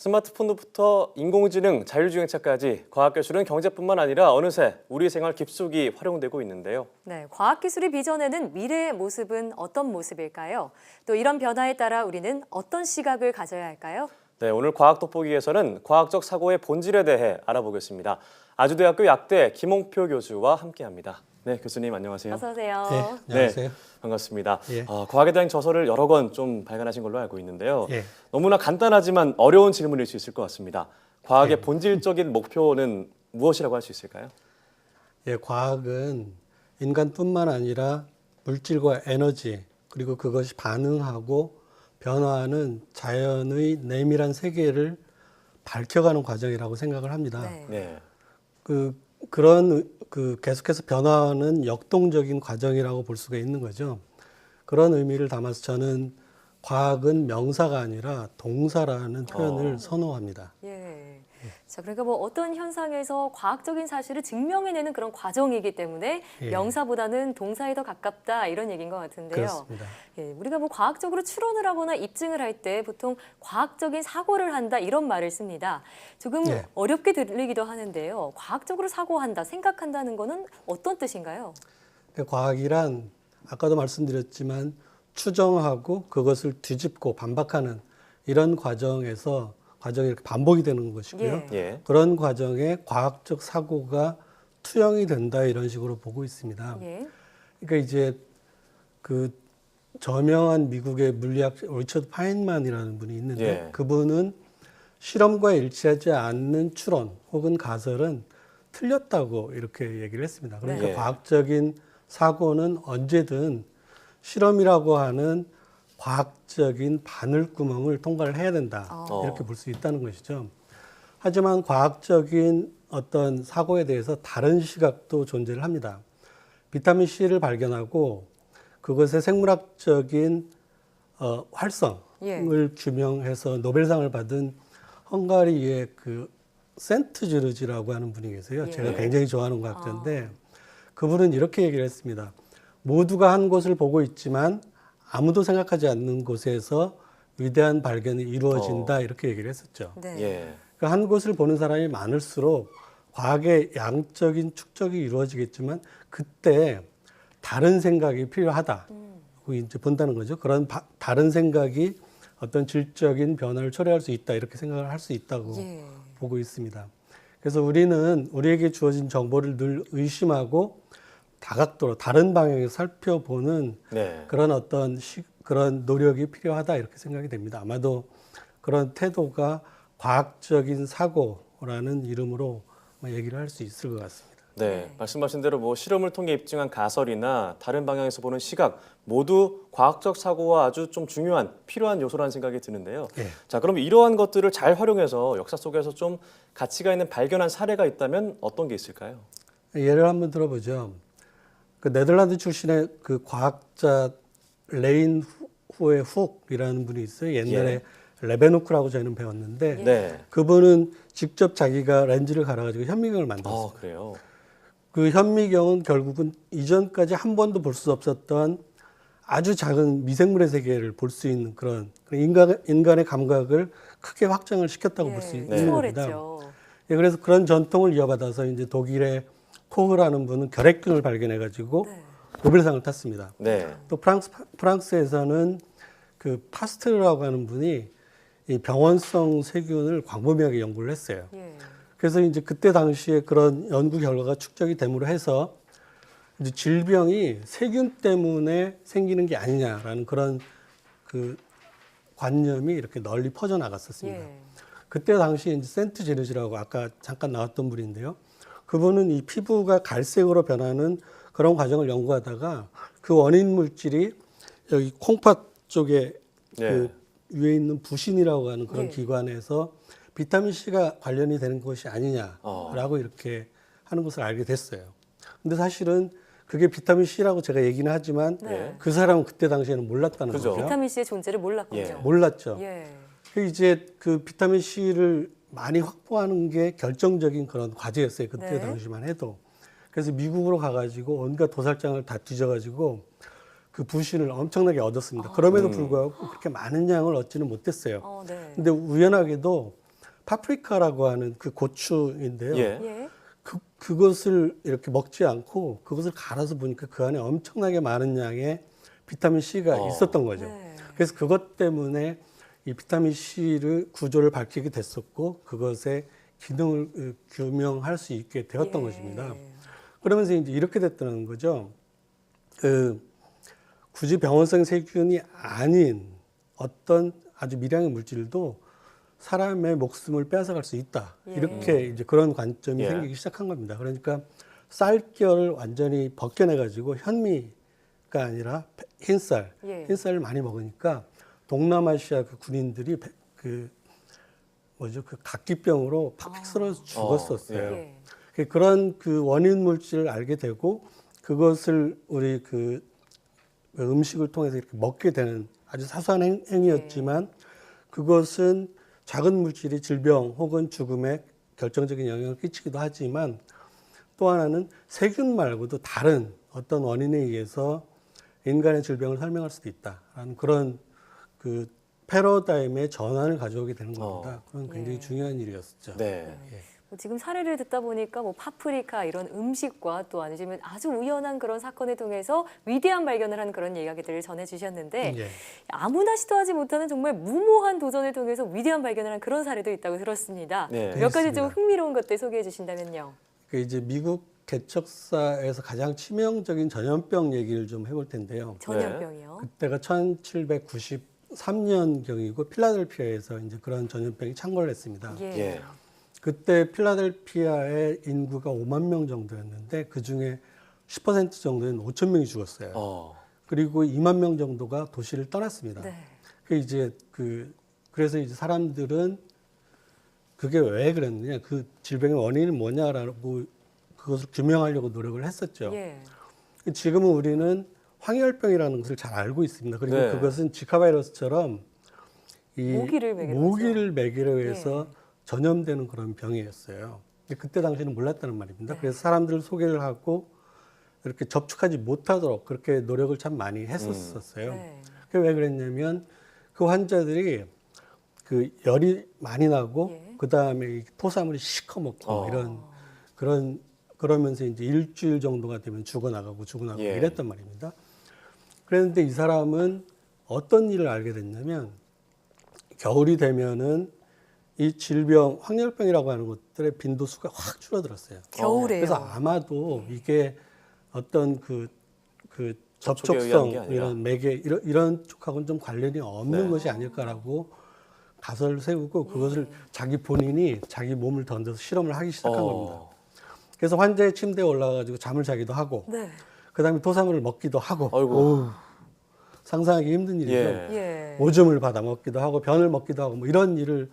스마트폰부터 인공지능, 자율주행차까지 과학기술은 경제뿐만 아니라 어느새 우리 생활 깊숙이 활용되고 있는데요. 네, 과학기술이 빚어내는 미래의 모습은 어떤 모습일까요? 또 이런 변화에 따라 우리는 어떤 시각을 가져야 할까요? 네, 오늘 과학 돋보기에서는 과학적 사고의 본질에 대해 알아보겠습니다. 아주대학교 약대 김홍표 교수와 함께합니다. 네, 교수님 안녕하세요. 어서 오세요. 네, 안녕하세요. 반갑습니다. 예. 어, 과학에 대한 저서를 여러 권 좀 발간하신 걸로 알고 있는데요. 예. 너무나 간단하지만 어려운 질문일 수 있을 것 같습니다. 과학의 예. 본질적인 목표는 무엇이라고 할 수 있을까요? 예, 과학은 인간뿐만 아니라 물질과 에너지 그리고 그것이 반응하고 변화하는 자연의 내밀한 세계를 밝혀가는 과정이라고 생각을 합니다. 네. 네. 그 그런 그 계속해서 변화하는 역동적인 과정이라고 볼 수가 있는 거죠. 그런 의미를 담아서 저는 과학은 명사가 아니라 동사라는 표현을 어. 선호합니다. 예. 자, 그러니까 뭐 어떤 현상에서 과학적인 사실을 증명해내는 그런 과정이기 때문에 예. 명사보다는 동사에 더 가깝다 이런 얘기인 것 같은데요. 그렇습니다. 예, 우리가 뭐 과학적으로 추론을 하거나 입증을 할 때 보통 과학적인 사고를 한다 이런 말을 씁니다. 조금 예. 어렵게 들리기도 하는데요. 과학적으로 사고한다, 생각한다는 거는 어떤 뜻인가요? 그러니까 과학이란 아까도 말씀드렸지만 추정하고 그것을 뒤집고 반박하는 이런 과정에서 과정이 이렇게 반복이 되는 것이고요. 예. 예. 그런 과정에 과학적 사고가 투영이 된다 이런 식으로 보고 있습니다. 예. 그러니까 이제 그 저명한 미국의 물리학 리처드 파인만이라는 분이 있는데 예. 그분은 실험과 일치하지 않는 추론 혹은 가설은 틀렸다고 이렇게 얘기를 했습니다. 그러니까 네. 과학적인 사고는 언제든 실험이라고 하는 과학적인 바늘구멍을 통과를 해야 된다. 어. 이렇게 볼 수 있다는 것이죠. 하지만 과학적인 어떤 사고에 대해서 다른 시각도 존재를 합니다. 비타민 C를 발견하고 그것의 생물학적인 어, 활성을 예. 규명해서 노벨상을 받은 헝가리의 그 센트즈르지라고 하는 분이 계세요. 예. 제가 굉장히 좋아하는 과학자인데 그분은 이렇게 얘기를 했습니다. 모두가 한 곳을 보고 있지만 아무도 생각하지 않는 곳에서 위대한 발견이 이루어진다 이렇게 얘기를 했었죠. 네. 예. 그한 곳을 보는 사람이 많을수록 과학의 양적인 축적이 이루어지겠지만 그때 다른 생각이 필요하다. 고 이제 본다는 거죠. 그런 바- 다른 생각이 어떤 질적인 변화를 초래할 수 있다. 이렇게 생각을 할 수 있다고 예. 보고 있습니다. 그래서 우리는 우리에게 주어진 정보를 늘 의심하고 다각도로 다른 방향에서 살펴보는 네. 그런 어떤 시, 그런 노력이 필요하다 이렇게 생각이 됩니다. 아마도 그런 태도가 과학적인 사고라는 이름으로 얘기를 할 수 있을 것 같습니다. 네, 네. 말씀하신 대로 뭐 실험을 통해 입증한 가설이나 다른 방향에서 보는 시각 모두 과학적 사고와 아주 좀 중요한 필요한 요소라는 생각이 드는데요. 예. 자, 그럼 이러한 것들을 잘 활용해서 역사 속에서 좀 가치가 있는 발견한 사례가 있다면 어떤 게 있을까요? 예를 한번 들어보죠. 그 네덜란드 출신의 그 과학자 레인 후의 훅이라는 분이 있어요. 옛날에 레베노크라고 저희는 배웠는데 네. 그분은 직접 자기가 렌즈를 갈아가지고 현미경을 만들었어요. 아, 그래요. 그 현미경은 결국은 이전까지 한 번도 볼 수 없었던 아주 작은 미생물의 세계를 볼 수 있는 그런 인간, 인간의 감각을 크게 확장을 시켰다고 볼수 예. 있는 겁니다. 추월했죠. 예, 그래서 그런 전통을 이어받아서 이제 독일의 코흐라는 분은 결핵균을 발견해 가지고 네. 노벨상을 탔습니다. 네. 또 프랑스 프랑스에서는 그 파스트르라고 하는 분이 이 병원성 세균을 광범위하게 연구를 했어요. 예. 그래서 이제 그때 당시에 그런 연구 결과가 축적이 됨으로 해서 이제 질병이 세균 때문에 생기는 게 아니냐라는 그런 그 관념이 이렇게 널리 퍼져 나갔었습니다. 예. 그때 당시 이제 센트 제르지라고 아까 잠깐 나왔던 분인데요. 그분은 이 피부가 갈색으로 변하는 그런 과정을 연구하다가 그 원인 물질이 여기 콩팥 쪽에 네. 그 위에 있는 부신이라고 하는 그런 네. 기관에서 비타민 C가 관련이 되는 것이 어. 아니냐라고 이렇게 하는 것을 알게 됐어요. 근데 사실은 그게 비타민 C라고 제가 얘기는 하지만 네. 그 사람은 그때 당시에는 몰랐다는 그죠. 거죠. 비타민 C의 존재를 몰랐군요. 예. 몰랐죠. 예. 그 이제 그 비타민 C를 많이 확보하는 게 결정적인 그런 과제였어요. 그때 네. 당시만 해도. 그래서 미국으로 가가지고 온갖 도살장을 다 뒤져가지고 그 부신을 엄청나게 얻었습니다. 그럼에도 불구하고 그렇게 많은 양을 얻지는 못했어요. 어, 네. 근데 우연하게도 파프리카라고 하는 그 고추인데요. 예. 예. 그, 그것을 이렇게 먹지 않고 그것을 갈아서 보니까 그 안에 엄청나게 많은 양의 비타민 C가 어. 있었던 거죠. 네. 그래서 그것 때문에 이 비타민 C를 구조를 밝히게 됐었고 그것의 기능을 어, 규명할 수 있게 되었던 예. 것입니다. 그러면서 이제 이렇게 됐다는 거죠. 그 굳이 병원성 세균이 아닌 어떤 아주 미량의 물질도 사람의 목숨을 빼앗아갈 수 있다. 예. 이렇게 이제 그런 관점이 예. 생기기 시작한 겁니다. 그러니까 쌀결을 완전히 벗겨내 가지고 현미가 아니라 흰쌀, 예. 흰쌀을 많이 먹으니까 동남아시아 그 군인들이 배- 그 뭐죠 그 각기병으로 팍팍 쓰러져 죽었었어요. 예. 그- 그런 그 원인 물질을 알게 되고 그것을 우리 그 음식을 통해서 이렇게 먹게 되는 아주 사소한 행, 행위였지만 그것은 작은 물질이 질병 혹은 죽음에 결정적인 영향을 끼치기도 하지만 또 하나는 세균 말고도 다른 어떤 원인에 의해서 인간의 질병을 설명할 수도 있다라는 그런 그 패러다임의 전환을 가져오게 되는 겁니다. 그건 굉장히 예. 중요한 일이었죠. 네. 뭐 지금 사례를 듣다 보니까 뭐 파프리카 이런 음식과 또 아니면 아주 우연한 그런 사건을 통해서 위대한 발견을 한 그런 이야기들을 전해주셨는데 예. 아무나 시도하지 못하는 정말 무모한 도전을 통해서 위대한 발견을 한 그런 사례도 있다고 들었습니다. 네. 몇 가지 좀. 흥미로운 것들 소개해 주신다면요. 그 이제 미국 개척사에서 가장 치명적인 전염병 얘기를 좀 해볼 텐데요. 전염병이요. 그때가 1793년경이고 필라델피아에서 이제 그런 전염병이 창궐을 했습니다. 예. 예. 그때 필라델피아의 인구가 5만 명 정도였는데 그 중에 10% 정도는 5천 명이 죽었어요. 어. 그리고 2만 명 정도가 도시를 떠났습니다. 네. 그 이제 그 그래서 이제 사람들은 그게 왜 그랬느냐, 그 질병의 원인이 뭐냐라고 그것을 규명하려고 노력을 했었죠. 예. 지금은 우리는 황열병이라는 것을 잘 알고 있습니다. 그리고 네. 그것은 지카 바이러스처럼 이 모기를 매기로 모기를 매기로 해서 예. 전염되는 그런 병이었어요. 그때 당시에는 몰랐다는 말입니다. 네. 그래서 사람들을 소개를 하고 이렇게 접촉하지 못하도록 그렇게 노력을 참 많이 했었었어요. 네. 그게 왜 그랬냐면 그 환자들이 그 열이 많이 나고 예. 그 다음에 토사물이 시커멓고 어. 이런 그런 그러면서 이제 일주일 정도가 되면 죽어나가고 죽어나가고 예. 이랬단 말입니다. 그랬는데 이 사람은 어떤 일을 알게 됐냐면 겨울이 되면은 이 질병 황열병이라고 하는 것들의 빈도수가 확 줄어들었어요. 겨울에요. 그래서 아마도 이게 어떤 그, 그 접촉성. 이런 매개 이런, 이런 쪽하고는 좀 관련이 없는 네. 것이 아닐까라고 가설을 세우고 예. 그것을 자기 본인이 자기 몸을 던져서 실험을 하기 시작한 어. 겁니다. 그래서 환자의 침대에 올라가가지고 잠을 자기도 하고 네. 그다음에 토사물을 먹기도 하고 아이고. 어우, 상상하기 힘든 일이죠. 예. 예. 오줌을 받아 먹기도 하고 변을 먹기도 하고 뭐 이런 일을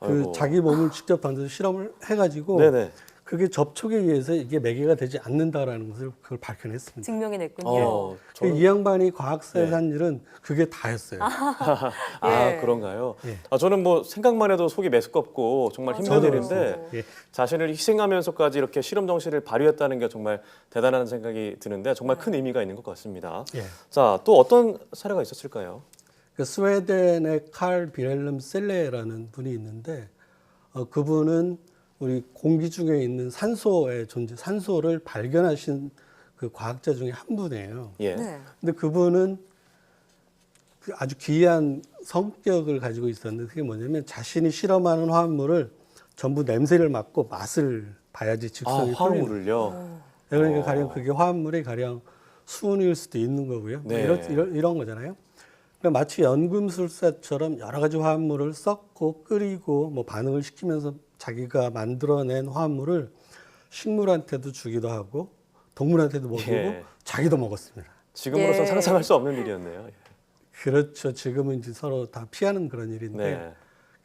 그 아이고. 자기 몸을 직접 던져서 실험을 해가지고 네네. 그게 접촉에 의해서 이게 매개가 되지 않는다라는 것을 그걸 밝혀냈습니다. 증명해냈군요. 어. 그 저는- 이 양반이 과학사에서 네. 한 일은 그게 다였어요. 아 예. 그런가요? 예. 아, 저는 뭐 생각만 해도 속이 메스껍고 정말 힘든 맞아요. 일인데 예. 자신을 희생하면서까지 이렇게 실험 정신을 발휘했다는 게 정말 대단한 생각이 드는데 정말 큰 의미가 있는 것 같습니다. 예. 자, 또 어떤 사례가 있었을까요? 그 스웨덴의 칼 비렐름 셀레라는 분이 있는데 어, 그분은 우리 공기 중에 있는 산소의 존재, 산소를 발견하신 그 과학자 중에 한 분이에요. 예. 네. 근데 그분은 그 아주 기이한 성격을 가지고 있었는데 그게 뭐냐면 자신이 실험하는 화합물을 전부 냄새를 맡고 맛을 봐야지 아, 직성이 풀리는 화물을요. 그러니까 어. 가령 그게 화합물이 가령 수은일 수도 있는 거고요. 뭐 네. 이런, 이런, 이런 거잖아요. 그러니까 마치 연금술사처럼 여러 가지 화합물을 섞고 끓이고 뭐 반응을 시키면서 자기가 만들어낸 화합물을 식물한테도 주기도 하고 동물한테도 먹이고 예. 자기도 먹었습니다. 지금으로선 예. 상상할 수 없는 일이었네요. 그렇죠. 지금은 이제 서로 다 피하는 그런 일인데. 네.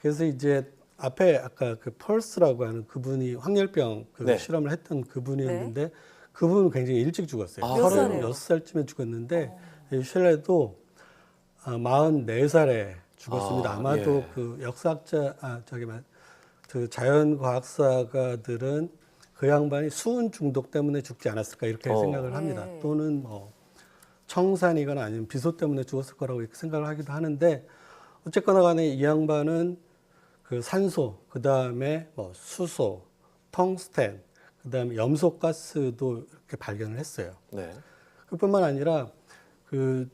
그래서 이제 앞에 아까 그 펄스라고 하는 그분이 황열병 그 네. 실험을 했던 그분이었는데 그분은 굉장히 일찍 죽었어요. 아? 여섯 살쯤에 죽었는데 이 슐레도 아, 44살에 죽었습니다. 아, 아, 마도 예. 그 역사학자 아 저기 말, 그 자연 과학사가들은 그 양반이 수은 중독 때문에 죽지 않았을까 이렇게 어. 생각을 합니다. 네. 또는 뭐 청산이거나 아니면 비소 때문에 죽었을 거라고 이렇게 생각을 하기도 하는데 어쨌거나 간에 이 양반은 그 산소, 그 다음에 뭐 수소, 텅스텐, 그 다음에 염소 가스도 이렇게 발견을 했어요. 네. 그뿐만 아니라 그,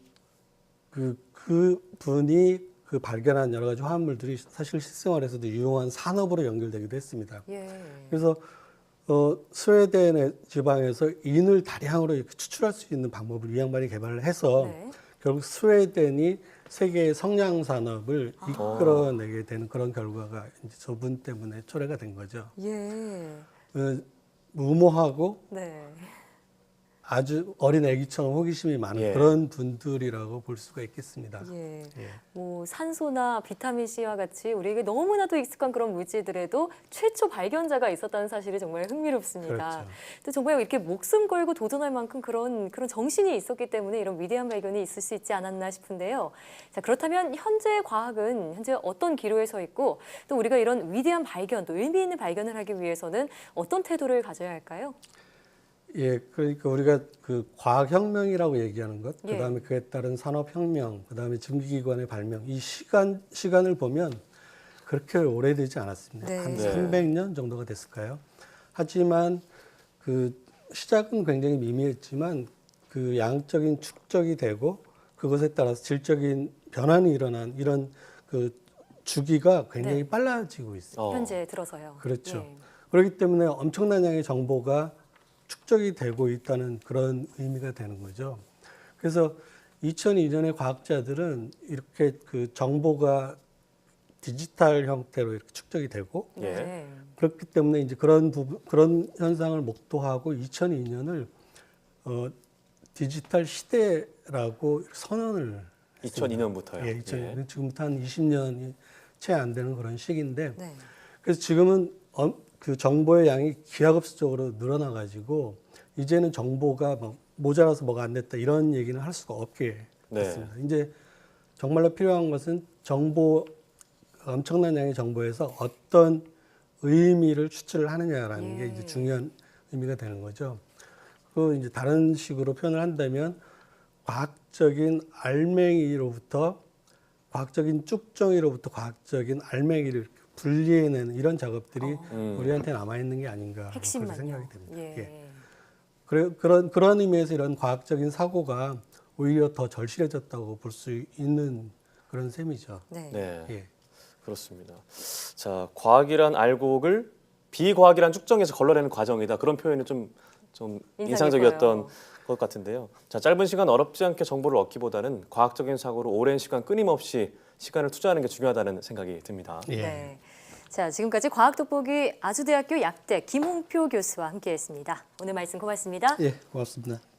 그, 그 분이 그 발견한 여러 가지 화합물들이 사실 실생활에서도 유용한 산업으로 연결되기도 했습니다. 예. 그래서 어, 스웨덴의 지방에서 인을 다량으로 추출할 수 있는 방법을 이 양반이 개발을 해서 네. 결국 스웨덴이 세계의 성냥 산업을 이끌어내게 되는 그런 결과가 이제 저분 때문에 초래가 된 거죠. 예. 어, 무모하고 네. 아주 어린 아기처럼 호기심이 많은 예. 그런 분들이라고 볼 수가 있겠습니다. 예. 예. 뭐 산소나 비타민 C와 같이 우리에게 너무나도 익숙한 그런 물질들에도 최초 발견자가 있었다는 사실이 정말 흥미롭습니다. 그렇죠. 또 정말 이렇게 목숨 걸고 도전할 만큼 그런 그런 정신이 있었기 때문에 이런 위대한 발견이 있을 수 있지 않았나 싶은데요. 자 그렇다면 현재 과학은 현재 어떤 기로에 서 있고 또 우리가 이런 위대한 발견 또 의미 있는 발견을 하기 위해서는 어떤 태도를 가져야 할까요? 예, 그러니까 우리가 그 과학혁명이라고 얘기하는 것, 예. 그 다음에 그에 따른 산업혁명, 그 다음에 증기기관의 발명, 이 시간, 시간을 보면 그렇게 오래되지 않았습니다. 네. 한 네. 300년 정도가 됐을까요? 하지만 그 시작은 굉장히 미미했지만 그 양적인 축적이 되고 그것에 따라서 질적인 변환이 일어난 이런 그 주기가 굉장히 네. 빨라지고 있습니다. 어. 현재 들어서요. 그렇죠. 예. 그렇기 때문에 엄청난 양의 정보가 축적이 되고 있다는 그런 의미가 되는 거죠. 그래서 2002년에 과학자들은 이렇게 그 정보가 디지털 형태로 이렇게 축적이 되고 예. 네. 그렇기 때문에 이제 그런 부분 그런 현상을 목도하고 2002년을 어, 디지털 시대라고 선언을 2002년부터요. 예, 2002년 지금부터 한 20년이 채 안 되는 그런 시기인데 네. 그래서 지금은 엄- 그 정보의 양이 기하급수적으로 늘어나 가지고 이제는 정보가 뭐 모자라서 뭐가 안 됐다 이런 얘기는 할 수가 없게 네. 됐습니다. 이제 정말로 필요한 것은 정보 엄청난 양의 정보에서 어떤 의미를 추출을 하느냐라는 게 예. 이제 중요한 의미가 되는 거죠. 그 이제 다른 식으로 표현을 한다면 과학적인 알맹이로부터 과학적인 쭉정이로부터 과학적인 알맹이를 이렇게 분리해내는 이런 작업들이 음. 우리한테 남아 있는 게 아닌가 그렇게 핵심만요. 생각이 됩니다. 예. 예. 그래, 그런 그런 의미에서 이런 과학적인 사고가 오히려 더 절실해졌다고 볼 수 있는 그런 셈이죠. 네. 네. 예. 그렇습니다. 자, 과학이란 알곡을 비과학이란 축정에서 걸러내는 과정이다. 그런 표현이 좀, 좀 인상 인상적이었던. 것 같은데요. 자, 짧은 시간 어렵지 않게 정보를 얻기보다는 과학적인 사고로 오랜 시간 끊임없이 시간을 투자하는 게 중요하다는 생각이 듭니다. 예. 네. 자, 지금까지 과학 돋보기 아주대학교 약대 김홍표 교수와 함께했습니다. 오늘 말씀 고맙습니다. 예, 고맙습니다.